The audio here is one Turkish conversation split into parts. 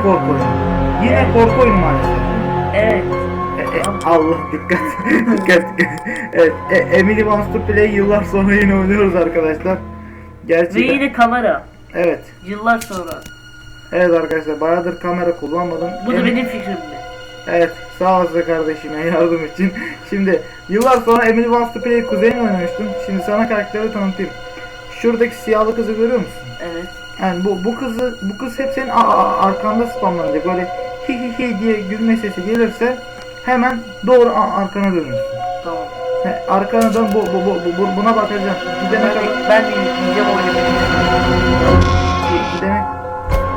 Yine korku oyunu. Yine korku oyunu maalesef. Evet. E, e, Allah dikkat. dikkat dikkat. Evet, e, Emily Wants to Play yıllar sonra yine oynuyoruz arkadaşlar. Ve Gerçekten. yine kamera. Evet. Yıllar sonra. Evet arkadaşlar bayağıdır kamera kullanmadım. Bu da Em- benim fikrimdi. Evet sağ olasın kardeşime yardım için. Şimdi yıllar sonra Emily Wants to Play kuzenimle oynamıştım. Şimdi sana karakteri tanıtayım. Şuradaki siyahlı kızı görüyor musun? Evet. Yani bu bu kızı bu kız hep senin a- a- arkanda spamlanacak. Böyle hi hi hi diye gülme sesi gelirse hemen doğru a- arkana dönüyorsun. Tamam. He, arkana dön bu, bu, bu, bu- bu- buna bakacaksın. Gidene Ben kadar de, ben de izleyeceğim oynamayı. gidene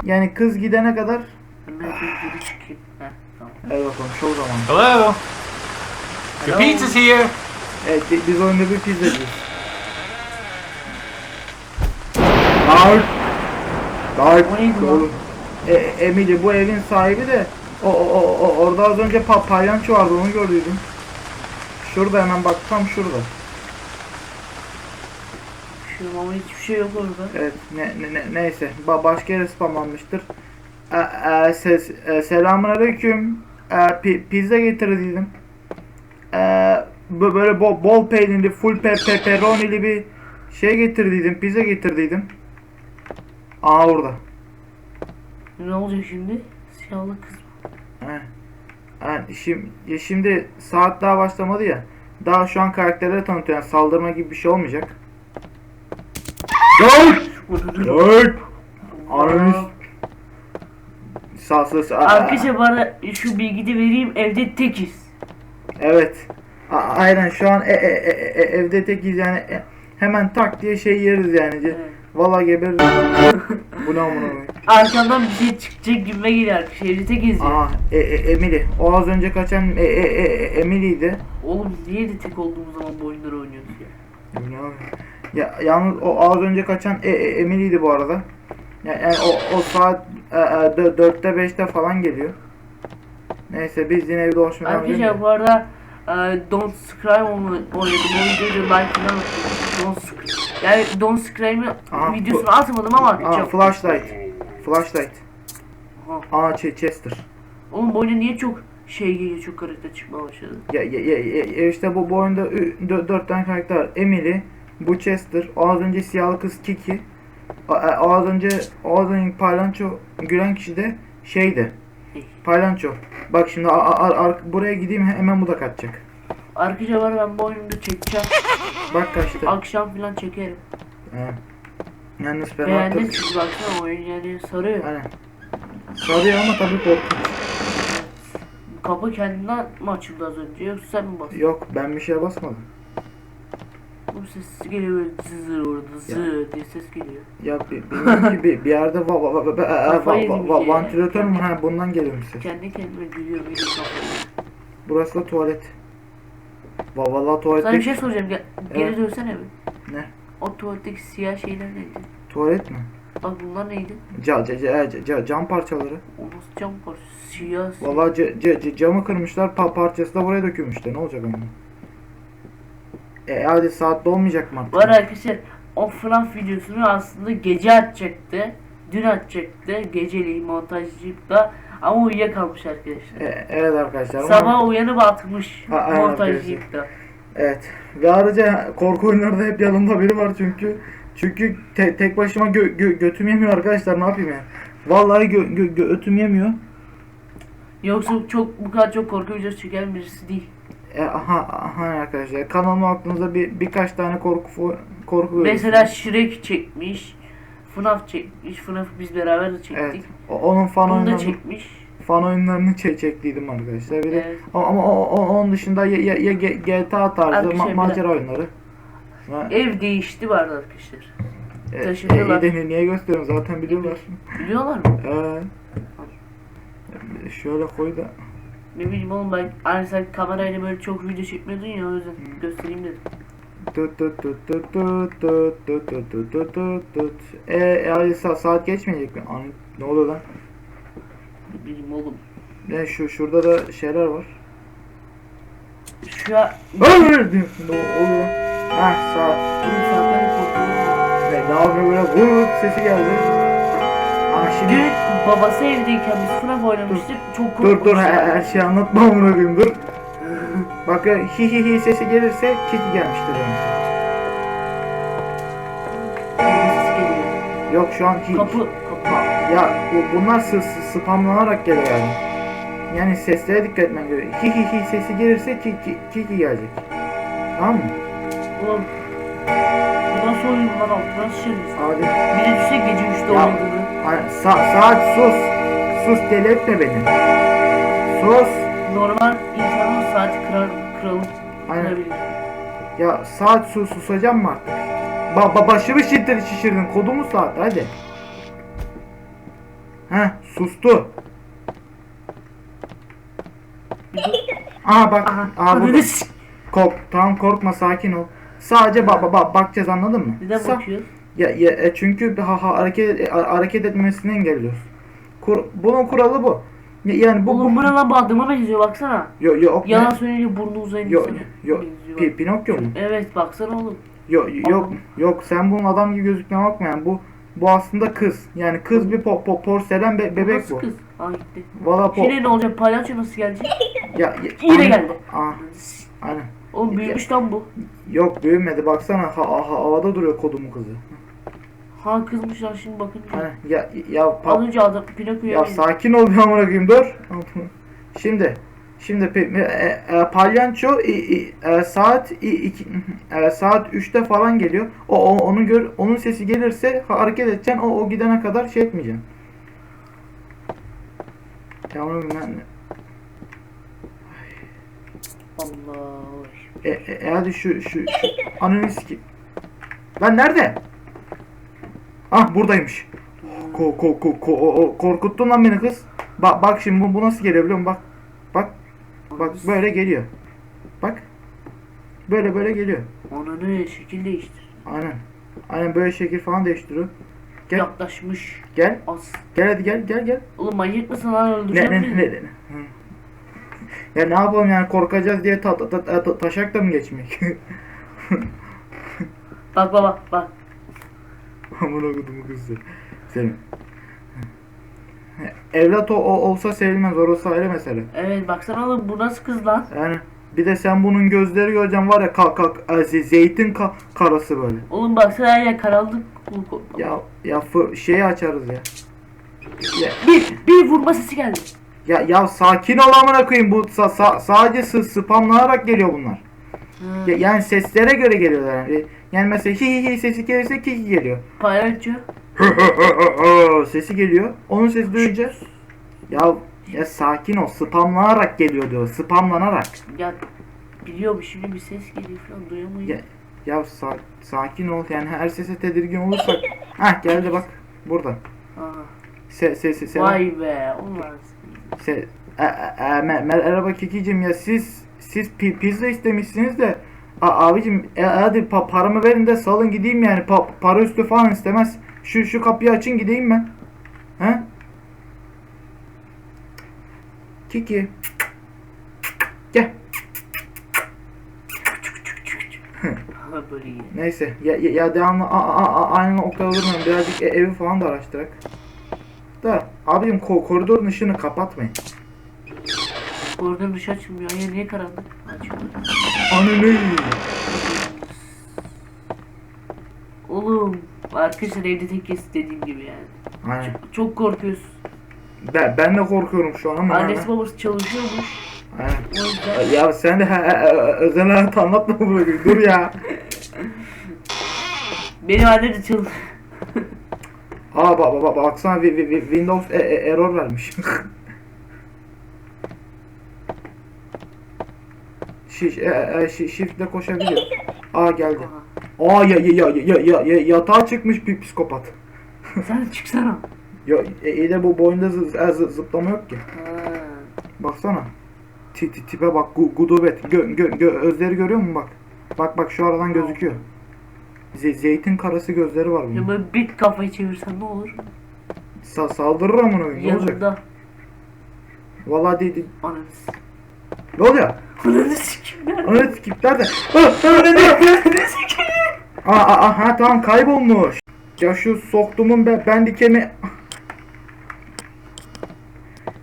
yani kız gidene kadar Ben de geri çıkayım. Heh, tamam. Hadi bakalım şov zamanı. Hello. Your pizza's here. Evet bi- biz oyunda bir pizza yiyoruz. Dark. O neydi lan? Oğlum. E, Emily bu evin sahibi de o, o, o, o- orada az önce pa palyaço vardı onu gördüydüm. Şurada hemen bak tam şurada. Şu ama hiçbir şey yok orada. Evet ne, ne, ne- neyse ba başka yere spamlanmıştır. E, e, ses, e, selamun aleyküm. E, pi- pizza getirdiydim. E, bö- böyle bol, bol peynirli full pe pepperonili bir şey getirdiydim. Pizza getirdiydim. Aa orada. Ne olacak şimdi? Siyahlı kız. He. Yani şimdi, şimdi saat daha başlamadı ya. Daha şu an karakterleri tanıtıyor. Yani saldırma gibi bir şey olmayacak. Dört! Dört! Ananı Sağ sağ sağ. Arkadaşlar bana şu bilgi de vereyim evde tekiz. Evet. A- aynen şu an e- e- e- e- evde tekiz yani e- hemen tak diye şey yeriz yani. Evet. Valla gebeririz. Bu ne amına koyayım? Arkamdan bir şey çıkacak gibime geliyor tekiz ya. Aa e- e- Emily. O az önce kaçan e- e- e- Emily'ydi. Oğlum niye de tek olduğumuz zaman bu oyunları oynuyoruz ya? Abi? Ya yalnız o az önce kaçan e- e- Emily'di bu arada. Ya- Yani o, o saat e, e, dö- dörtte beşte falan geliyor. Neyse biz yine devam edelim. Arkadaşlar bu arada e, Don't onu oynadım. O videoyu like falan. Don't Scream. Yani Don't Scream'in Aha, videosunu bu- atmadım ama Aa çok- flashlight. Flashlight. Aha. Aa Ch- Chester. Oğlum bu oyuna niye çok şey geliyor çok karakter çıkmaya başladı. Ya, ya, ya, ya- ya işte bu, bu oyunda ü- dö- dört tane karakter var. Emily, bu Chester, o az önce siyahlı kız Kiki, o, o az önce o az önce paylanço gülen kişi de şeydi. Paylanço. Bak şimdi a- a- a- buraya gideyim hemen bu da kaçacak. Arkadaşlar var ben bu oyunu da çekeceğim. Bak kaçtı. Akşam falan çekerim. He. Yalnız fena Beğendim kız. çünkü baksana oyun yani sarıyor. Aynen. Sarıyor ama tabii korkunç. Kapı kendinden mi açıldı az önce yoksa sen mi bastın? Yok ben bir şeye basmadım. Bu ses geliyor böyle zızır orada zı diye ses geliyor. Ya bi- bilmiyorum ki bir, bir yerde va, va, va, va, va, va, va, vantilatör mü? Ha bundan geliyor ses. Kendi kendime gülüyor bir. Burası da tuvalet. Va valla tuvalet. Sana bir şey soracağım gel, geri Evet. dönsene bir. Ne? O tuvaletteki siyah şeyler neydi? Tuvalet mi? Bak bunlar neydi? Ca, ca, ca, ca- ca- cam parçaları. O nasıl cam var? Siyah. Valla ca, ca, ca- camı kırmışlar pa parçası da buraya dökülmüşler. Ne olacak ama? E hadi saat dolmayacak mı artık? Var arkadaşlar o FNAF videosunu aslında gece atacaktı. Dün atacaktı. Geceliği montajcılıkta. Ama uyuyakalmış arkadaşlar. E, evet arkadaşlar. ama- Sabah uyanıp atmış Ha, aynen montajcılıkta. Evet. Ve ayrıca korku oyunlarda hep yanımda biri var çünkü. Çünkü te- tek başıma gö- gö- götüm yemiyor arkadaşlar ne yapayım yani. Vallahi gö- gö- götüm yemiyor. Yoksa çok bu kadar çok korku videosu çeken birisi değil. E, aha, aha arkadaşlar kanalıma aklınıza bir birkaç tane korku korku Mesela Shrek çekmiş. FNAF çekmiş. FNAF biz beraber de çektik. Evet. O- onun fan Bunu da oyunlarını, çekmiş. fan oyunlarını çe- çektiydim arkadaşlar. Bir de Evet. ama, ama o, o- onun dışında ya, ya, ya GTA tarzı Arkadaşlar ma- bir macera oyunları. Ha, Ev değişti vardı arkadaşlar. e, e, taşınıyorlar. de niye gösteriyorum zaten biliyorlar. Biliyorlar mı? Ee, şöyle koy da. Ne bileyim oğlum ben hani sen kamerayla böyle çok video çekmiyordun ya o yüzden göstereyim dedim. Tut tut tut tut tut tut tut tut tut tut tut tut. E, e saat geçmeyecek mi? Ani, ne oluyor lan? Bileyim oğlum. Ne şu şurada da şeyler var. Şu an. Ne oluyor? Ha saat. Korkuyorum. Ne, ne yapıyor böyle? Vur sesi geldi. Aa şimdi. Dün babası evdeyken biz FNAF oynamıştık. Çok Dur dur korkmuştuk. her, her şeyi anlatma amına koyayım dur. Bak e, hi hi hi sesi gelirse kiki gelmiştir geliyor. Yok şu an hiç. Kapı, kapı. Ya bu, bunlar sı, sı- spamlanarak geliyor yani. Yani seslere dikkat etmen gerekiyor. Hi hi hi sesi gelirse ki, ki, kiki gelecek. Tamam mı? Oğlum. Bu nasıl oyun lan altına sıçarız. Hadi. Bir de düşse gece 3'te Ya. oynadığını. Ay, Sa saat sus. Sus deli etme beni. Sus. Normal insanın saati kırar, kıralım. Aynen. Kırabilir. Ya saat sus susacağım mı artık? Ba ba başımı şiştir şişirdin. Kodumu saat hadi. Heh sustu. Aha bak. Aha. Aha burada. Kork, tamam korkma sakin ol. Sadece bak bak bak bakacağız anladın mı? Neden Sa- bakıyoruz? Ya, ya e, çünkü ha, ha, hareket e, hareket etmesini engelliyoruz. Kur, bunun kuralı bu. Ya, yani bu Oğlum bu buna lan bu adama benziyor baksana. yo yo Yalan söyleyince burnu uzayan yo insana yo benziyor. Pi, Pinokyo mu? Evet baksana oğlum. Yo yok Adam. yok sen bunun adam gibi gözükmeye bakma yani bu bu aslında kız. Yani kız bir po, po- porselen be- bebek Nasıl bu. kız? Aa gitti. Valla po Şimdi ne olacak? Palyaço nasıl gelecek? ya, ya Yine aynen- geldi. Aa, aynen. Oğlum büyümüş lan bu. Yok büyümedi baksana ha, ha- havada duruyor kodumun kızı. Ha kızmış lan şimdi bakınca. Aynen. Ya ya Az pa- önce adam Pinokyo'ya Ya sakin ol bir amına koyayım dur. Şimdi şimdi pe- e, e, palyanço i- e, saat i- iki, e, saat 3'te falan geliyor. O, o onu gör onun sesi gelirse ha- hareket edeceksin. O o gidene kadar şey etmeyeceksin. Ya onu ben Allah. e, e, e, hadi şu şu şu ananı sikeyim. Lan nerede? Ah buradaymış. Ko ko ko ko o- korkuttun lan beni kız. Bak bak şimdi bu, bu nasıl geliyor biliyor musun? Bak. Bak Bak böyle geliyor. Bak. Böyle böyle geliyor. Ananı şekil değiştir. Aynen. Aynen böyle şekil falan değiştiriyor. Gel. Yaklaşmış. Gel. Az. Gel hadi gel gel gel. Oğlum manyak mısın lan Ne öldüreceğim ne beni. ne ne. Hı. Ya ne yapalım yani korkacağız diye ta, ta, ta, ta- taşak da mı geçmek? Bak baba bak. Amına kodumu kızı. Senin. Evlat o, o olsa sevilmez orası ayrı mesele. Evet baksana oğlum bu nasıl kız lan? Yani bir de sen bunun gözleri göreceksin var ya kalk kalk e, ze- zeytin ka- karası böyle. Oğlum baksana. Oğlum, korkma. Ya ya fı- şeyi açarız ya. Ya Bir, bir vurma sesi geldi. ya, ya sakin ol amına koyayım bu sa- sa- sadece spamlanarak geliyor bunlar. Ya, yani seslere göre geliyorlar yani. Yani mesela hi hi hi sesi gelirse kiki geliyor. Palyaço. sesi geliyor. Onun sesi duyunca ya ya sakin ol spamlanarak geliyor diyor. Spamlanarak. Ya biliyorum şimdi bir ses geliyor falan muyum? Ya, ya sa- sakin ol yani her sese tedirgin olursak. Hah geldi bak burada. Se se se selam. Vay be. Ulan. Se e, e, e, mer- merhaba Kikicim ya siz siz pi- pizza istemişsiniz de A- abicim e, hadi pa- paramı verin de salın gideyim yani Pa- para üstü falan istemez. Şu şu kapıyı açın gideyim ben. He? Kiki. Gel. Neyse ya, ya, ya devamlı a- a- a- aynı noktada durmayın. Birazcık e- evi falan da araştırak. Da abicim ko- koridorun ışığını kapatmayın. Koridorun dışı açılmıyor. Ya niye karanlık? Açıyor. Ananı. Oğlum. Arkadaşlar evde tek kes dediğim gibi yani. Aynen. Çok korkuyoruz. Ben, ben de korkuyorum şu an ama. Annesi babası çalışıyormuş. Aynen. Ya sen de özel hayat anlatma bunu. Dur ya. benim annem de çalışıyor. Aa bak bak bak baksana wi- wi- wi- Windows e- e- error vermiş. Şiş, e, e, şi- shift'le koşabiliyor. Aa geldi. Aa ya ya ya ya ya ya yatağa çıkmış bir psikopat. Sen çıksana. Ya e, iyi de bu boyunda zı, e, zı- zıplama yok ki. Ha. Baksana. Ti, ti- tipe bak gu, gudubet. Gö, gö, gö, özleri görüyor musun bak. Bak bak şu aradan gözüküyor. Ze- zeytin karası gözleri var bunun. Ya böyle bir kafayı çevirsen ne olur? Sa saldırır ama ne olacak? Yanında. Vallahi değil, değil. Ananı Ne oluyor? Ananı nerede? Ah, Ananı Aa, aa, aa, ha tamam kaybolmuş. Ya şu soktumun be, ben dikemi...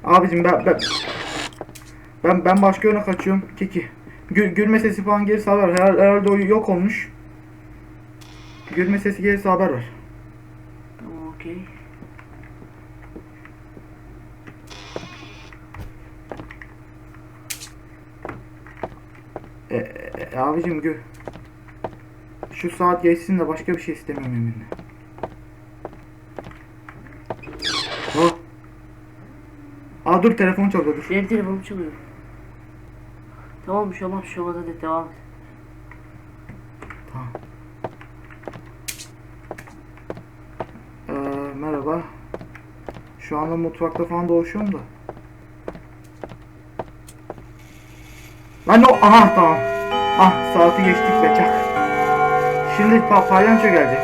Abicim ben ben ben, ben başka yöne kaçıyorum. Kiki. Gül, gülme sesi falan gelirse haber. Herhalde, herhalde o yok olmuş. Gülme sesi gelirse haber ver. Okey. E, e, e, abicim gül. Şu saat geçsin de başka bir şey istemiyorum eminle. Oh. Aa dur telefon çalıyor dur. Benim telefonum çalıyor. Tamam bir şey olmaz bir şey olmaz hadi devam et. Tamam. Ee, merhaba. Şu anda mutfakta falan dolaşıyorum da. Lan o aha tamam. Ah saati geçtik be çak. Şimdi pa palyanço gelecek.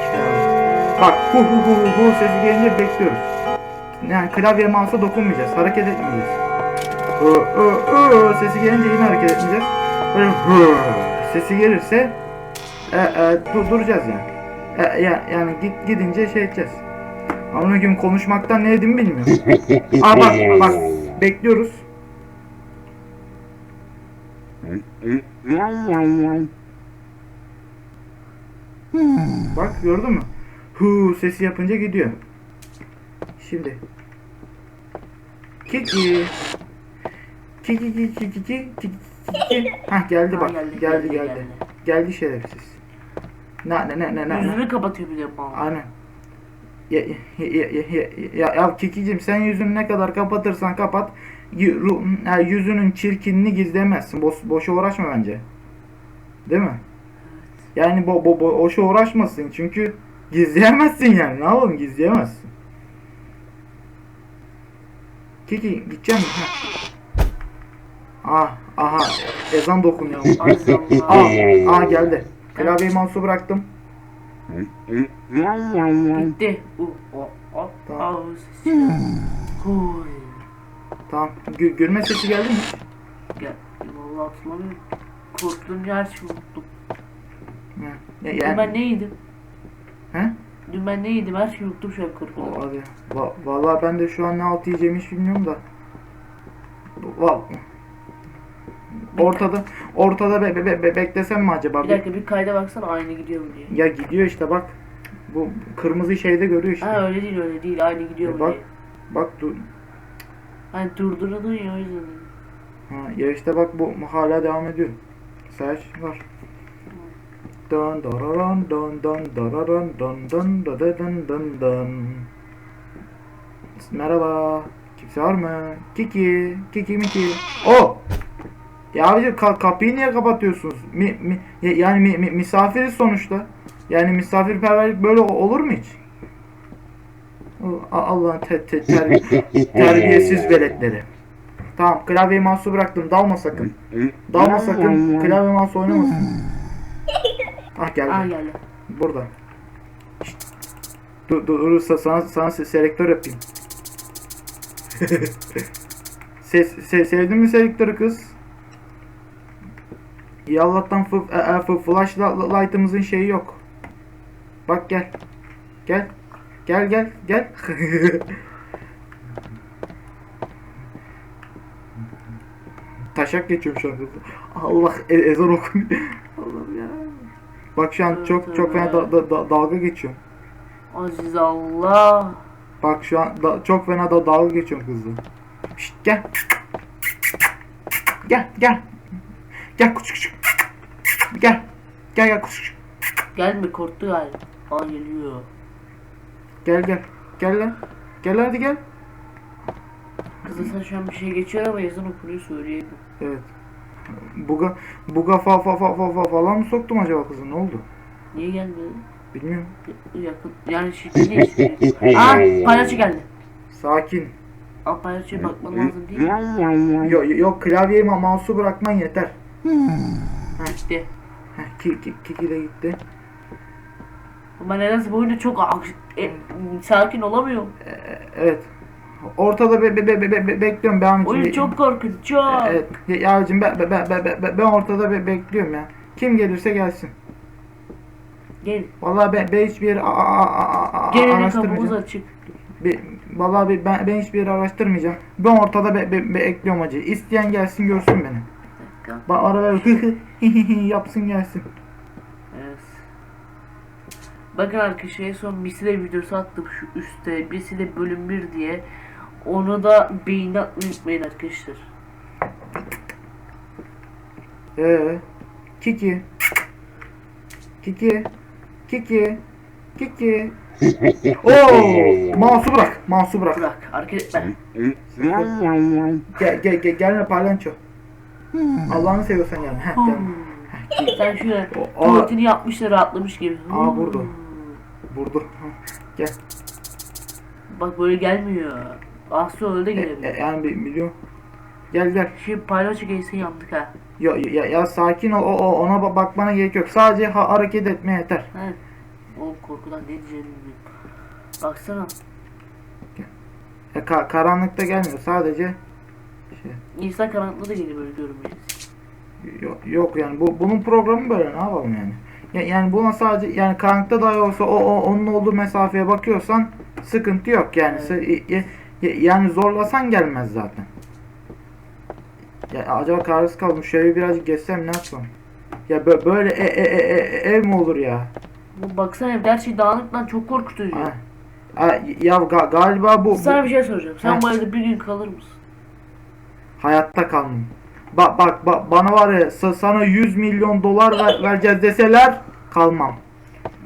Bak hu hu hu hu sesi gelince bekliyoruz. Yani klavye mouse'a dokunmayacağız. Hareket etmeyeceğiz. Hı, hı, hı sesi gelince yine hareket etmeyeceğiz. Böyle hı sesi gelirse e, e, dur, duracağız yani. E, ya, yani git gidince şey edeceğiz. Ama gün konuşmaktan ne dediğimi bilmiyorum. Aa bak bak bekliyoruz. Bak gördün mü? Hu sesi yapınca gidiyor. Şimdi. Kiki. Kiki kiki kiki kiki kiki. Hah geldi bak. geldi, Geldi geldi, geldi. şerefsiz. Ne ne ne ne ne. Yüzünü kapatıyor bir de bana. Aynen. Ya, ya, ya, ya, ya, ya, ya Kikicim sen yüzünü ne kadar kapatırsan kapat yüzünün çirkinliğini gizleyemezsin. Boş, boşa uğraşma bence. Değil mi? Yani bo, bo, bo, boşa uğraşmasın çünkü gizleyemezsin yani. Ne yapalım gizleyemezsin. Kiki gideceğim. Ah, aha ezan dokunuyor. Allah. aa geldi. Klavyeyi mouse'u bıraktım. Gitti. Tamam. oh, ses çıkıyor. Huy. Tamam. Gü- gülme sesi geldi mi? Gel. Vallahi hatırlamıyorum. Korktum her şeyi unuttum. Ya, Dün yani, ben ne yedim? He? Dün ben ne yedim? Her şeyi unuttum şu an korkudan. Abi, va- vallahi ben de şu an ne alt yiyeceğimi hiç bilmiyorum da. Va ortada ortada be, be, be- beklesem mi acaba? Bir dakika bir kayda baksana aynı gidiyor mu diye. Ya gidiyor işte bak. Bu kırmızı şeyde görüyor işte. Ha öyle değil öyle değil aynı gidiyor E, mu bak. diye. Bak dur. Hani durdurulun ya o yüzden. Ha, ya işte bak bu hala devam ediyor. Sayaç var. Dun dararan dun dun dararan dun dun dun dun dun dun. Merhaba. Kimse var mı? Kiki. Kiki miki. O. Ya abici ka- kapıyı niye kapatıyorsunuz? Mi, mi, ya- yani mi, mi- misafiriz sonuçta. Yani misafirperverlik böyle olur mu hiç? Allah'ın te, te, ter- terbiyesiz veletleri. Tamam klavyeyi mouse'u bıraktım. Dalma sakın. Dalma sakın. Klavye mouse oynamasın. Ah geldi. Aa geldi. Burada. Dur dur dur sa- sana sana se- selektör yapayım. Ses, se, sevdin mi selektörü kız? İyi Allah'tan f, e, e, f- flash la- light'ımızın şeyi yok. Bak gel. Gel. Gel gel gel. Taşak geçiyorum şu an. Allah e- ezan okunuyor. Allah'ım ya. Bak şu an çok çok fena da- da- da- dalga geçiyorum. Aziz Allah. Bak şu an da- çok fena da dalga geçiyorum kızla. Şşt gel. Gel gel. Gel küçük küçük. Gel. Gel gel küçük. Gelme korktu galiba. Aa geliyor. Gel gel. Gel lan. Gel hadi gel. Kızı sen şu an bir şey geçiyor ama yazın okunuyor söyleyemem. Evet. Buga buga fa fa fa fa fa falan mı soktum acaba kızı? Ne oldu? Niye gelmedi? Bilmiyorum. Yakın. Yani şekil değiştiriyor. Aa palyaço geldi. Sakin. Aa palyaçoya bakman lazım değil mi? Yok yok klavyeyi mouse'u bırakman yeter. İşte. Heh, ki, ki, Kiki de gitti. Ama nedense bu oyunda çok ak- e, sakin olamıyorum. Evet. Ortada be, be, be, be, be- bekliyorum ben için. Oyun çok korkunç çok. Evet. Ya, yavrucuğum ben, ben, ben, ben, ben- ben ortada be, bekliyorum ya. Kim gelirse gelsin. Gel. Vallahi ben, ben hiçbir yeri a- a- a- a- a- Gelenin araştırmayacağım. kapımız açık. Be- Vallahi ben, ben hiçbir yeri araştırmayacağım. Ben ortada be, be, be- ekliyorum acı. İsteyen gelsin görsün beni. Bir dakika. Ba ara ver yapsın gelsin. Bakın arkadaşlar en son misile videosu attım şu üstte. Misile bölüm 1 diye. Onu da beğeni atmayı unutmayın arkadaşlar. Ee, Kiki. Kiki. Kiki. Kiki. Oo, mouse'u bırak. Mouse'u bırak. Bırak hareket etme. Gel gel gel gelme parlanço. Allah'ını seviyorsan gelme. Heh, gelme. Sen şöyle tuvaletini yapmış da rahatlamış gibi. Aa, burada. Vurdu. Gel. Bak böyle gelmiyor. Aslı öyle de E, gelebilir. e, yani bir milyon. Gel gel. Şimdi palyaço gelse yandık ha. Ya, ya, ya sakin ol. O, o- ona ba- bakmana gerek yok. Sadece ha, hareket etme yeter. He. Oğlum korkudan ne diyeceğimi bilmiyorum. Baksana. Ya, ka- karanlıkta gelmiyor. Sadece şey. İnsan karanlıkta da geliyor böyle görünmeyiz. Yok, yok yani bu bunun programı böyle ne yapalım yani. Ya, yani buna sadece yani karanlıkta dahi olsa o, o onun olduğu mesafeye bakıyorsan sıkıntı yok yani. Evet. Yani zorlasan gelmez zaten. Ya acaba kararsız kaldım. Şöyle birazcık geçsem ne yapsam? Ya bö- böyle e- e- e- e- ev mi olur ya? Bu baksana her şey dağınık lan çok korkutucu. Ha. Ha, ya ga- galiba bu, bu Sana bir şey soracağım. Sen Heh. bu evde bir gün kalır mısın? hayatta kalmam. Bak bak bak bana var ya sa- sana 100 milyon dolar ver- vereceğiz deseler kalmam.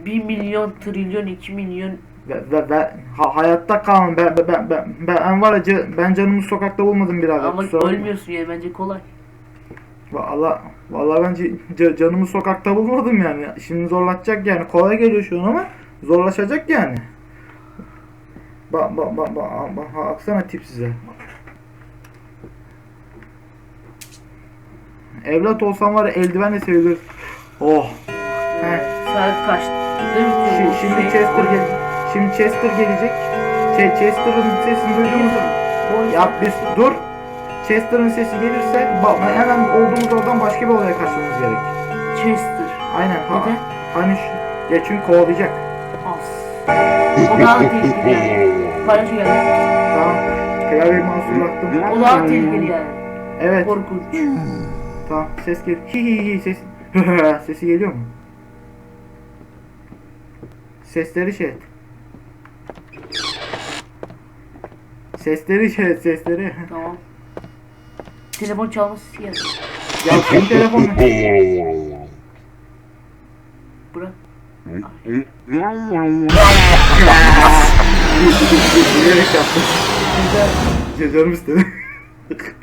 1 milyon, trilyon, 2 milyon Ve, ve, ve ha, hayatta kalmam. Ben ben ben ben, ben var ya ben canımı sokakta bulmadım birader. ama kusura ölmüyorsun yani bence kolay. Valla valla ben ca- ca- canımı sokakta bulmadım yani. Şimdi zorlatacak yani. Kolay geliyor şu an ama zorlaşacak yani. Bak bak bak bak bak baksana tip size. Evlat olsam var ya eldivenle sevilir. Oh. He. Saat kaçtı? Şi- Şimdi Şey- Chester gel. Şimdi Chester gelecek. Ch- Chester'ın sesini duydun mu? Ya biz dur. Chester'ın sesi gelirse bak hemen olduğumuz oradan başka bir olaya kaçmamız gerek. Chester. Aynen. Ha, Neden? hani şu, ya çünkü kovalayacak. As. O daha tehlikeli yani. Palyaço geldi. Tamam. Klavyeyi mahsur bıraktım. O daha tehlikeli yani. Evet. Korkunç. Tamam. Ses gel. Hi hi hi ses. Sesi geliyor mu? Sesleri şey et. Sesleri şey et, sesleri. Tamam. Telefon çalması geldi. ya senin telefonun. Bırak. Bilerek yaptım. Güzel. Canım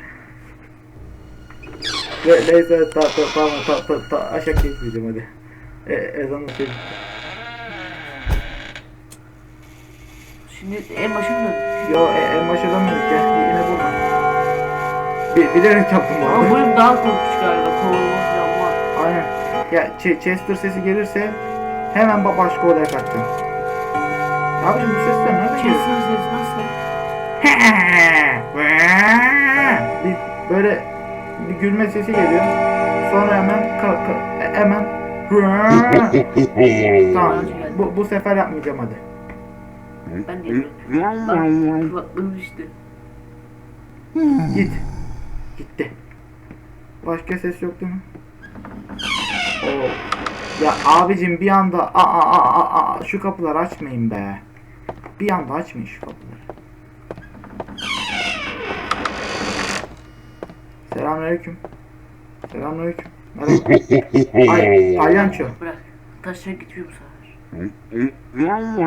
Ne, neyse ta, ta, tamam ta, ta, ta, aşağı geçmeyeceğim hadi. E, ezanı şey. Şimdi en başa mı döndük? Yo e, en başa dönmedik ya. Yine buradan. Bi, bilerek yaptım bu Ama bölüm daha korkunç galiba. Kovalama falan var. Aynen. Ya Ch- Chester sesi gelirse hemen ba- başka odaya kaçacağım. Abicim bu sesler nereden geliyor? Chester sesi nasıl? bir, böyle bir gülme sesi geliyor. Sonra hemen ka- ka- e- hemen tamam. Bu, bu sefer yapmayacağım hadi. Ben de yapıyorum. Bak kulaklığım işte. Git. Gitti. Başka ses yok değil mi? Oo. Ya abicim bir anda aa, aa, aa, aa, şu kapıları açmayın be. Bir anda açmayın şu kapıları. Selamünaleyküm. Selamünaleyküm. Merhaba. Ay, Palyanço. Bırak. Taşlara gitmiyor bu sefer.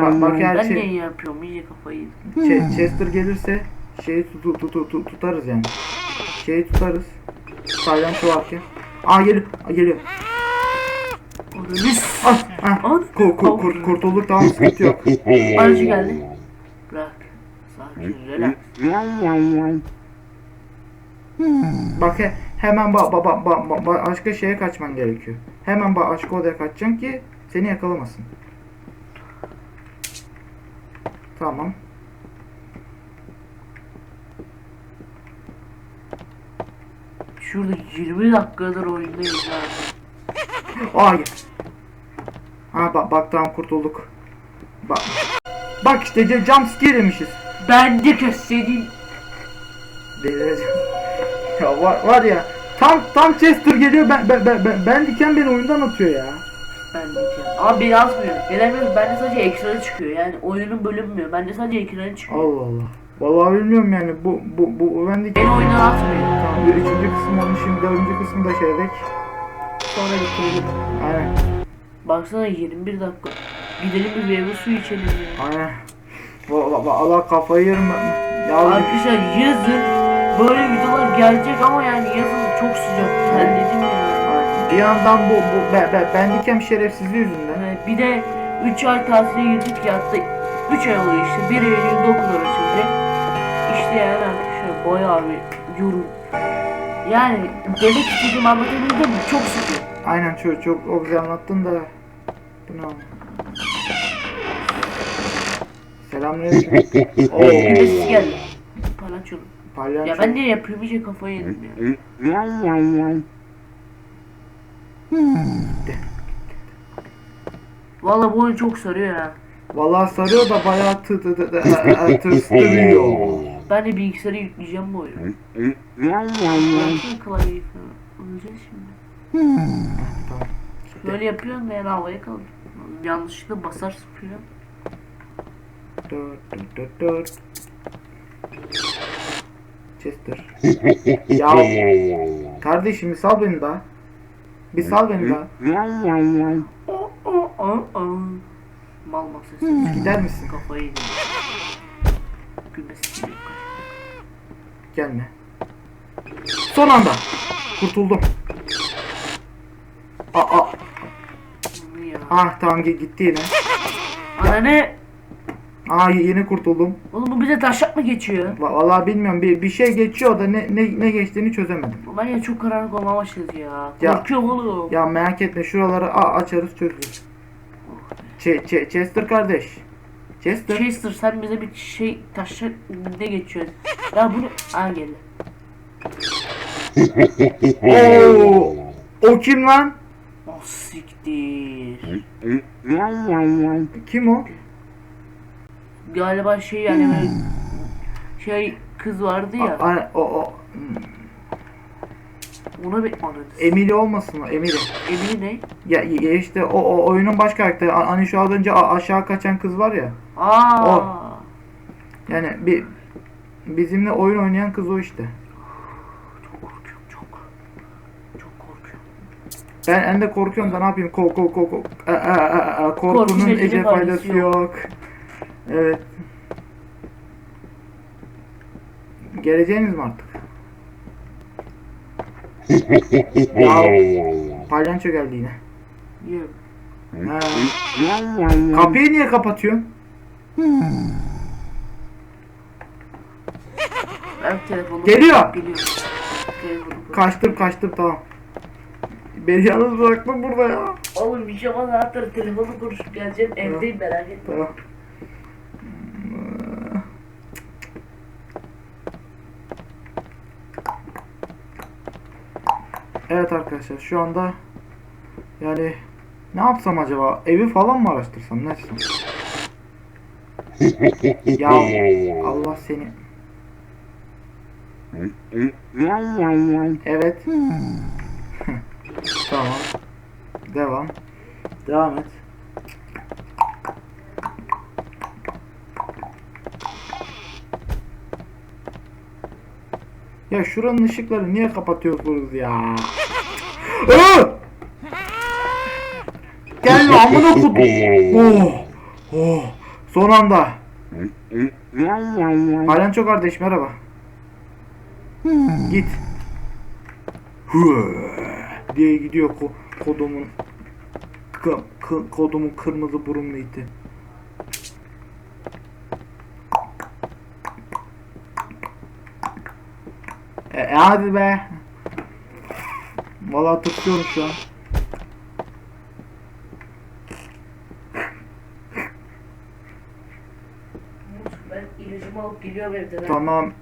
Bak, bak her Ben şey. ne yapıyorum? İyice kafayı yedim. Ch- Chester gelirse şeyi tutu, tutu, tutu- tutarız yani. Şeyi tutarız. Palyanço varken. Aa geliyor. Aa, geliyor. Ne? Ah, ah. An- Kur, kur, kur, kurtulduk tamam sıkıntı yok. Palyaço geldi. Bırak. Sakin, relax. Bak he, hemen ba, ba, ba, ba, ba- ba- başka şeye kaçman gerekiyor. Hemen ba, başka odaya kaçacaksın ki seni yakalamasın. Tamam. Şurada 20 dakikadır oyundayız abi. Hayır. Ha bak bak tamam kurtulduk. Bak. Bak işte jump scare yemişiz. Ben de kesseydin. Delireceğim. Ya var, var ya tam tam Chester geliyor ben ben ben, ben, ben diken beni oyundan atıyor ya. Ben de kes. Ama beni yazmıyor. Gelemiyoruz. Bende sadece ekrana çıkıyor. Yani oyunun bölünmüyor. Bende sadece ekrana çıkıyor. Allah Allah. Vallahi bilmiyorum yani bu bu bu ben diken. Beni oyundan atmıyor. Tamam üçüncü kısım olmuş şimdi dördüncü kısmı da şeydek. Sonra bitirelim. Aynen Baksana 21 dakika. Gidelim bir meyve suyu içelim ya. aynen. Valla Allah kafayı yerim ben. Ya Arkadaşlar yazın böyle videolar gelecek ama yani yazın çok sıcak. Terledim ya. Aynen. Bir yandan bu bu ben, ben, ben diken şerefsizliği yüzünden. Yani bir de 3 ay tatile girdik ya hatta 3 ay oluyor işte 1 Eylül'de okullar açıldı. İşte yani arkadaşlar bayağı bir yorum. Yani demek istediğim anlatabildim mi? Çok sıkıyor. Aynen çok çok o güzel anlattın da. Bu ne oğlum? Selamünaleyküm. Oo, geldi. Palyaçolu. Palyaço. Ya ben ne yapıyorum kafayı yedim ya. Valla bu oyun çok sarıyor ya. Vallahi sarıyor da bayağı tı tı tı tı tırstırıyor. Ben de bilgisayara yükleyeceğim bu oyunu. Baksana klavyeyi falan. Alacağız şimdi. Tamam. Böyle yapıyorsun da yani havaya kalır. Yanlışlıkla basarsın falan. Dört dört dört dört. Chester. ya kardeşim bir sal beni daha. Bir sal beni daha. O o o o. Mal masası. Gider misin? Kafayı yedim. Gülmesi geliyor. Gelme. Son anda. Kurtuldum. Aa. Ah tamam gi- gitti yine. Ana ne? Aa yeni kurtuldum. Oğlum bu bize taşak mı geçiyor? Va- Vallahi bilmiyorum bir, bir şey geçiyor da ne, ne ne geçtiğini çözemedim. Ben ya çok karanlık olmaya başladı ya. Ya- Korkuyorum oğlum. Ya merak etme şuraları a- açarız çözürüz. Ç- Ç- Chester kardeş. Chester. Chester sen bize bir şey taşak ne geçiyor? Ya bunu... Aa geldi. Oo. O kim lan? Oh siktir. Kim o? Galiba şey yani böyle şey kız vardı ya. A- o, o. Ona bir anladın. Emily olmasın o Emily. Emine ne? Ya, ya işte o, o oyunun baş karakteri. A- Hani şu az önce a- aşağı kaçan kız var ya. Aa. O. Yani bir bizimle oyun oynayan kız o işte. Çok korkuyorum çok. Çok korkuyorum. Ben en de korkuyorum da ne yapayım? Ko ko ko ko. E, e, e, korkunun ece faydası faydası yok. Evet. Geleceğiniz mi artık? ya palyanço geldi yine. Yok. Ha. Kapıyı niye kapatıyorsun? Ben telefonumu Geliyor. Kaçtım kaçtım tamam. Beni yalnız bıraktın burada ya. Oğlum bir şey bana hatta telefonu konuşup geleceğim evdeyim merak etme. Tamam. Evet arkadaşlar şu anda yani ne yapsam acaba? Evi falan mı araştırsam? Ne yapsam? ya Allah seni. Evet. tamam. Devam. Devam et. Ya şuranın ışıkları niye kapatıyorsunuz ya? Gel amına kodum. Oh. Oh. Son anda. Palyanço kardeş merhaba. Git. Diye gidiyor ko kodumun kodumun kırmızı burunlu iti. E, e, hadi be. Vallahi tıklıyorum şu an. Ben ilacımı alıp geliyorum evden. Tamam.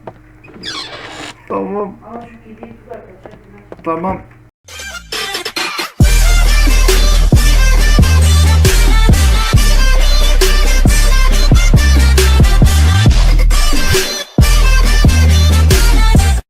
Tamam. Aa şu kediyi tut arkadaşlar. Tamam.